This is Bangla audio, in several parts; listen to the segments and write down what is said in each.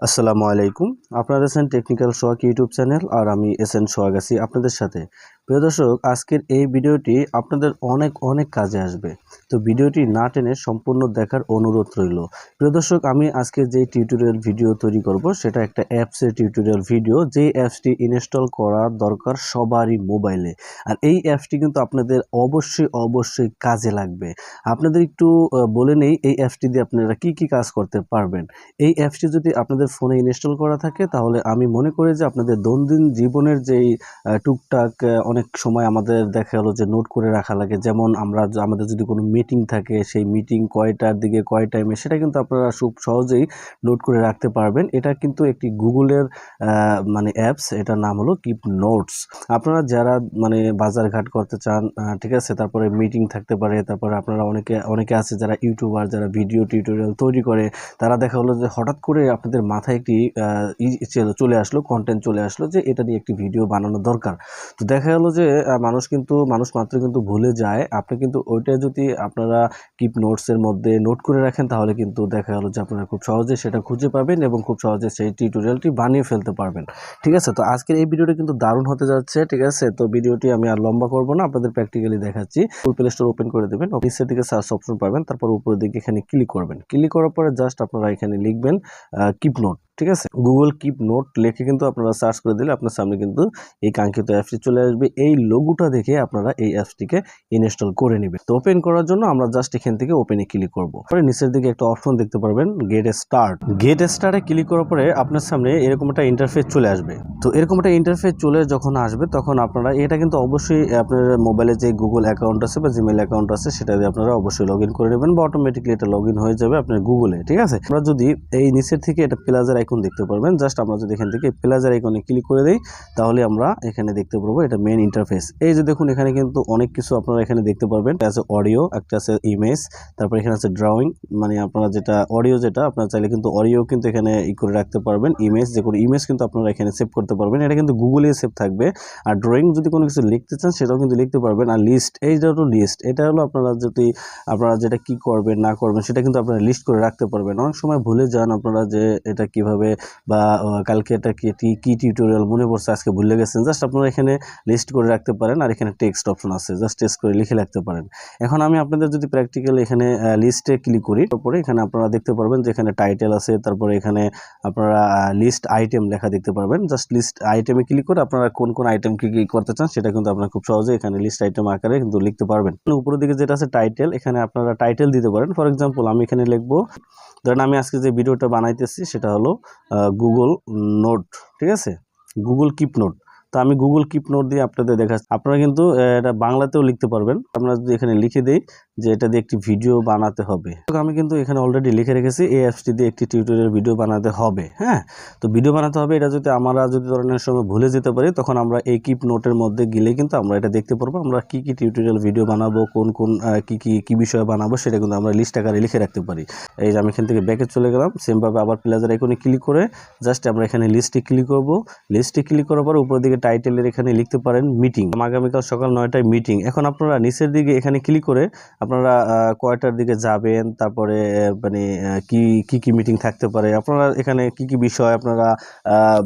আসসালামু আলাইকুম। আপনারা আছেন টেকনিক্যাল সোয়াক ইউটিউব চ্যানেল আর আমি এস এন সোয়াগ আছি আপনাদের সাথে। প্রিয় দর্শক, আজকের এই ভিডিওটি আপনাদের অনেক অনেক কাজে আসবে। তো ভিডিওটি না টেনে সম্পূর্ণ দেখার অনুরোধ রইল। প্রিয় দর্শক, আমি আজকে যে টিউটোরিয়াল ভিডিও তৈরি করব, সেটা একটা অ্যাপসের টিউটোরিয়াল ভিডিও। যে অ্যাপসটি ইনস্টল করার দরকার সবারই মোবাইলে। আর এই অ্যাপসটি কিন্তু আপনাদের অবশ্যই অবশ্যই কাজে লাগবে। আপনাদের একটু বলে নেই, এই অ্যাপসটি দিয়ে আপনারা কি কি কাজ করতে পারবেন? এই অ্যাপসটি যদি আপনাদের ফোনে ইনস্টল করা থাকে, তাহলে আমি মনে করি যে আপনাদের দৈনন্দিন জীবনের যেই টুকটাক অনেক সময় আমাদের দেখা গেলো যে নোট করে রাখা লাগে। যেমন আমরা আমাদের যদি কোনো মিটিং থাকে, সেই মিটিং কয়টার দিকে, কয় টাইমে সেটা কিন্তু আপনারা খুব সহজেই নোট করে রাখতে পারবেন। এটা কিন্তু একটি গুগলের মানে অ্যাপস এটার নাম হলো কিপ নোটস আপনারা যারা মানে বাজারঘাট করতে চান ঠিক আছে, তারপরে মিটিং থাকতে পারে, তারপরে আপনারা অনেকে অনেকে আছে যারা ইউটিউবার যারা ভিডিও টিউটোরিয়াল তৈরি করে, তারা দেখা হলো যে হঠাৎ করে আপনাদের মাথায় একটি চলে আসলো কন্টেন্ট চলে আসলো যে এটা নিয়ে একটি ভিডিও বানানো দরকার। তো দেখা গেলো যে মানুষ কিন্তু, মানুষ মাত্র কিন্তু ভুলে যায়। আপনি কিন্তু ওইটা যদি আপনারা কিপ নোটসের মধ্যে নোট করে রাখেন, তাহলে কিন্তু দেখা গেলো যে আপনারা খুব সহজে সেটা খুঁজে পাবেন এবং খুব সহজে সেই টিউটোরিয়ালটি বানিয়ে ফেলতে পারবেন। ঠিক আছে? তো আজকের এই ভিডিওটা কিন্তু দারুণ হতে যাচ্ছে, ঠিক আছে? তো ভিডিওটি আমি আর লম্বা করব না, আপনাদের প্র্যাকটিক্যালি দেখাচ্ছি। ফুল প্লে স্টোর ওপেন করে দেবেন নিচের দিকে সার্চ অপশন পাবেন, তারপর উপরের দিকে এখানে ক্লিক করবেন। ক্লিক করার পরে জাস্ট আপনারা এখানে লিখবেন কিপ নোট ঠিক আছে? গুগল কিপ নোট লিখে কিন্তু আপনারা সার্চ করে দিলে আপনার সামনে কিন্তু এই কাঙ্ক্ষিত অ্যাপসটি চলে আসবে। এই লোগোটা দেখে আপনারা এই অ্যাপসটিকে ইনস্টল করে নেবেন। তো ওপেন করার জন্য আমরা জাস্ট এখান থেকে ওপেনে ক্লিক করব। পরে নিচের দিকে একটা অপশন দেখতে পারবেন গেট স্টার্ট গেট স্টার্টে ক্লিক করার পরে আপনার সামনে এরকম একটা ইন্টারফেস চলে আসবে। তো এরকম একটা ইন্টারফেস চলে যখন আসবে, তখন আপনারা এটা কিন্তু অবশ্যই আপনার মোবাইলে যে গুগল অ্যাকাউন্ট আছে বা জিমেল অ্যাকাউন্ট আছে, সেটা দিয়ে আপনারা অবশ্যই লগ করে নেবেন বা অটোমেটিকলি এটা লগ হয়ে যাবে আপনার গুগলে ঠিক আছে? আমরা যদি এই নিচের থেকে এটা প্লাজার আইকন দেখতে পারবেন। জাস্ট আমরা যদি এখান থেকে প্লাজার আইকনে ক্লিক করে দিই, তাহলে আমরা এখানে দেখতে পারব এটা মেন ইন্টারফেস এই যে দেখুন, এখানে কিন্তু অনেক কিছু আপনারা এখানে দেখতে পারবেন। আছে অডিও একটা আছে ইমেজ তারপর এখানে আছে ড্রয়িং মানে আপনারা যেটা অডিও যেটা, আপনারা চাইলে কিন্তু অডিও কিন্তু এখানে ই করে রাখতে পারবেন। ইমেজ যে কোনো ইমেজ কিন্তু আপনারা এখানে সেভ করতে পারবেন। এটা কিন্তু গুগলে সেভ থাকবে। আর ড্রয়িং যদি কোনো কিছু লিখতে চান, সেটাও কিন্তু লিখতে পারবেন। আর লিস্ট এইটা হলো লিস্ট এটা হলো আপনারা যদি, আপনারা যেটা কি করবেন, না করবেন, সেটা কিন্তু আপনারা লিস্ট করে রাখতে পারবেন। অনেক সময় ভুলে যান আপনারা যে এটা কীভাবে বা কালকে এটা কি কি টিউটোরিয়াল মনে পড়ছে আজকে ভুলে গেছেন জাস্ট আপনারা এখানে লিস্ট করে রাখতে পারেন আর এখানে টেক্সট অপশন আছে জাস্ট টেক্সট করে লিখে রাখতে পারেন। এখন আমি আপনাদের যদি প্র্যাকটিক্যালি এখানে লিস্টে ক্লিক করি, তারপরে এখানে আপনারা দেখতে পারবেন যে এখানে টাইটেল আছে, তারপরে এখানে আপনারা লিস্ট আইটেম লেখা দেখতে পারবেন জাস্ট লিস্ট আইটেমে ক্লিক করে আপনারা কোন কোন আইটেম কি কি করতে চান সেটা কিন্তু আপনারা খুব সহজে এখানে লিস্ট আইটেম আকারে কিন্তু লিখতে পারবেন। উপরের দিকে যেটা আছে টাইটেল এখানে আপনারা টাইটেল দিতে পারেন। ফর এক্সাম্পল আমি এখানে লিখব, ধরেন আমি আজকে যে ভিডিওটা বানাইতেছি সেটা হলো গুগল নোট ঠিক আছে? গুগল কিপ নোট তো আমি গুগল কিপ নোট দিয়ে আপনাদের দেখাচ্ছি। আপনারা কিন্তু এটা বাংলাতেও লিখতে পারবেন। আপনারা যদি এখানে লিখে দেই যে এটা দিয়ে একটি ভিডিও বানাতে হবে। আমি কিন্তু এখানে অলরেডি লিখে রেখেছি, এই অ্যাপসটি দিয়ে একটি টিউটোরিয়াল ভিডিও বানাতে হবে হ্যাঁ? তো ভিডিও বানাতে হবে, এটা যদি আমরা যদি ধরনের সময় ভুলে যেতে পারি, তখন আমরা এই কিপ নোটের মধ্যে গেলে কিন্তু আমরা এটা দেখতে পারব। আমরা কি কি টিউটোরিয়াল ভিডিও বানাবো, কোন কোন কি কি কি বিষয়ে বানাবো, সেটা কিন্তু আমরা লিস্ট আকারে লিখে রাখতে পারি। এই যে আমি এখান থেকে ব্যাকে চলে গেলাম সেমভাবে আবার প্লেজার এখানে ক্লিক করে জাস্ট আমরা এখানে লিস্টে ক্লিক করব। লিস্টে ক্লিক করার পর উপরের দিকে টাইটেলের এখানে লিখতে পারেন মিটিং আগামীকাল সকাল নয়টায় মিটিং এখন আপনারা নিচের দিকে এখানে ক্লিক করে আপনারা কয়টার দিকে যাবেন, তারপরে মানে কি কি কি মিটিং থাকতে পারে, আপনারা এখানে কি কি বিষয় আপনারা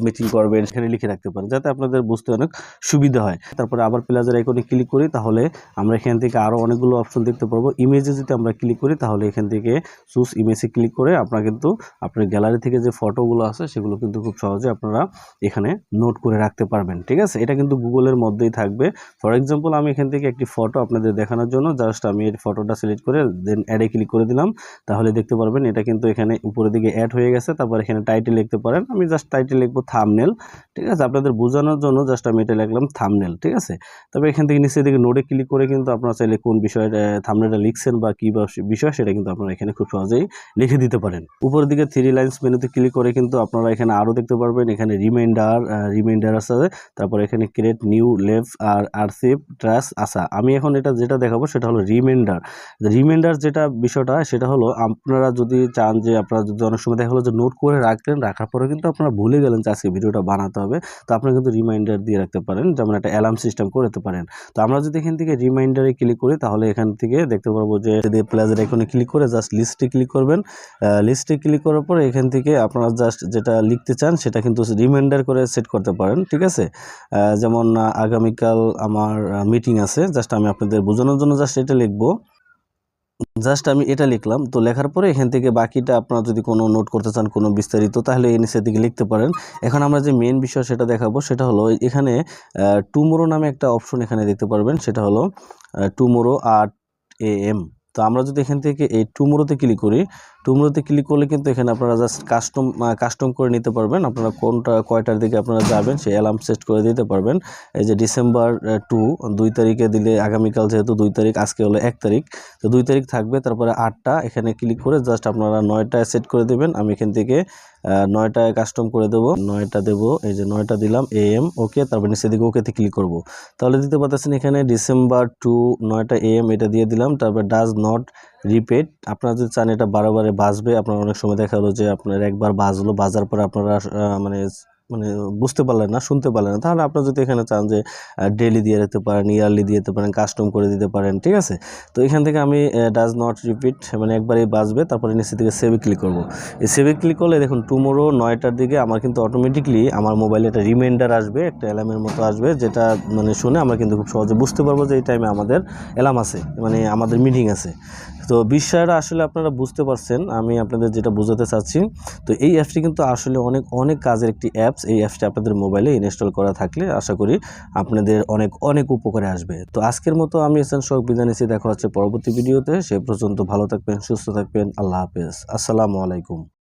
মিটিং করবেন সেখানে লিখে রাখতে পারেন, যাতে আপনাদের বুঝতে অনেক সুবিধা হয়। তারপরে আবার প্লাজার আইকনে ক্লিক করি তাহলে আমরা এখান থেকে আরও অনেকগুলো অপশন দেখতে পারব। ইমেজে যদি আমরা ক্লিক করি তাহলে এখান থেকে চুজ ইমেজে ক্লিক করে আপনারা কিন্তু আপনার গ্যালারি থেকে যে ফটোগুলো আছে সেগুলো কিন্তু খুব সহজে আপনারা এখানে নোট করে রাখতে পারবেন। ঠিক আছে? এটা কিন্তু গুগলের মধ্যেই থাকবে। ফর এক্সাম্পল আমি এখান থেকে একটি ফটো আপনাদের দেখানোর জন্য জাস্ট আমি এই ফটোটা সিলেক্ট করে দেন অ্যাডে ক্লিক করে দিলাম। তাহলে দেখতে পারবেন, এটা কিন্তু এখানে উপরের দিকে অ্যাড হয়ে গেছে, তারপর এখানে টাইটেল লিখতে পারেন। আমি জাস্ট টাইটেল লিখব থামনেল ঠিক আছে? আপনাদের বোঝানোর জন্য জাস্ট আমি এটা লিখলাম থামনেল ঠিক আছে? তবে এখান থেকে নিচের দিকে নোটে ক্লিক করে কিন্তু আপনারা চাইলে কোন বিষয়ে থামনেলটা লিখছেন বা কী বিষয়, সেটা কিন্তু আপনারা এখানে খুব সহজেই লিখে দিতে পারেন। উপরের দিকে থ্রি লাইন্স মেনুতে ক্লিক করে কিন্তু আপনারা এখানে আরও দেখতে পারবেন, এখানে রিমাইন্ডার রিমাইন্ডার আছে। তারপর এখানে ক্রিয়েট নিউ লেভ আর আরসিভ ট্রাস আসা। আমি এখন এটা যেটা দেখাবো সেটা হলো রিমাইন্ডার রিমাইন্ডার যেটা বিষয়টা, সেটা হলো আপনারা যদি চান যে আপনারা যদি অনেক সময় দেখা হলো যে নোট করে রাখলেন, রাখার পরে কিন্তু আপনারা ভুলে গেলেন যে আজকে ভিডিওটা বানাতে হবে, তো আপনারা কিন্তু রিমাইন্ডার দিয়ে রাখতে পারেন, যেমন একটা অ্যালার্ম সিস্টেম করতে পারেন। তো আমরা যদি এখান থেকে রিমাইন্ডারে ক্লিক করি, তাহলে এখান থেকে দেখতে পারব যে প্লাজের এখানে ক্লিক করে জাস্ট লিস্টে ক্লিক করবেন। লিস্টে ক্লিক করার পরে এখান থেকে আপনারা জাস্ট যেটা লিখতে চান, সেটা কিন্তু রিমাইন্ডার করে সেট করতে পারেন, ঠিক আছে? যেমন আগামীকাল আমার মিটিং আছে। জাস্ট আমি আপনাদের বোঝানোর জন্য জাস্ট এটা লিখব। জাস্ট আমি এটা লিখলাম। তো লেখার পরে এখান থেকে বাকিটা আপনারা যদি কোনো নোট করতে চান, কোনো বিস্তারিত, তাহলে এই নিচের দিকে লিখতে পারেন। এখন আমরা যে মেন বিষয় সেটা দেখাবো, সেটা হলো এখানে টুমোরো নামে একটা অপশন এখানে দেখতে পারবেন। সেটা হলো টুমোরো আট এ এম তো আমরা যদি এখান থেকে এই টুমোরোতে ক্লিক করি টুমোরোতে ক্লিক করলে কিন্তু এখানে আপনারা জাস্ট কাস্টম কাস্টম করে নিতে পারবেন। আপনারা কোনটা, কয়টার দিকে আপনারা যাবেন সেই অ্যালার্ম সেট করে দিতে পারবেন। এই যে ডিসেম্বর টু দুই তারিখে দিলে আগামীকাল যেহেতু দুই তারিখ, আজকে হলো এক তারিখ। তো দুই তারিখ থাকবে, তারপরে আটটা, এখানে ক্লিক করে জাস্ট আপনারা নয়টায় সেট করে দেবেন। আমি এখান থেকে নয়টায় কাস্টম করে দেবো। নয়টা দেবো, এই যে নয়টা দিলাম এ এম ওকে তারপর নিচের দিকে ওকেতে ক্লিক করব। তাহলে দিতে পারতেছেন এখানে ডিসেম্বর টু নয়টা এ এম এটা দিয়ে দিলাম। তারপর ডাজ নট রিপিট আপনারা যদি চান এটা বারে বারে বাজবে, আপনার অনেক সময় দেখা হলো যে আপনার একবার বাজলো, বাজার পরে আপনারা মানে মানে বুঝতে পারলেন না, শুনতে পারলেন না। তাহলে আপনারা যদি এখানে চান যে ডেলি দিয়ে রাখতে পারেন ইয়ারলি দিয়ে দিতে পারেন কাস্টম করে দিতে পারেন, ঠিক আছে? তো এখান থেকে আমি ডাজ নট রিপিট মানে একবারই বাজবে, তারপরে নিচে থেকে সেভে ক্লিক করব। এই সেভে ক্লিক করলে দেখুন টুমোরো নয়টার দিকে আমার কিন্তু অটোমেটিকলি আমার মোবাইলে একটা রিমাইন্ডার আসবে, একটা অ্যালার্মের মতো আসবে, যেটা মানে শুনে আমরা কিন্তু খুব সহজে বুঝতে পারব যে এই টাইমে আমাদের অ্যালার্ম আছে মানে আমাদের মিটিং আছে। তো বিষয়টা আসলে আপনারা বুঝতে পারছেন, আমি আপনাদের যেটা বোঝাতে চাচ্ছি। তো এই অ্যাপসটি কিন্তু আসলে অনেক অনেক কাজের একটি অ্যাপস। এই অ্যাপসটি আপনাদের মোবাইলে ইনস্টল করা থাকলে আশা করি আপনাদের অনেক অনেক উপকারে আসবে। তো আজকের মতো আমি এসান শোক বিদায় নিচ্ছি। দেখা হচ্ছে পরবর্তী ভিডিওতে। সে পর্যন্ত ভালো থাকবেন, সুস্থ থাকবেন। আল্লাহ হাফেজ। আসসালামু আলাইকুম।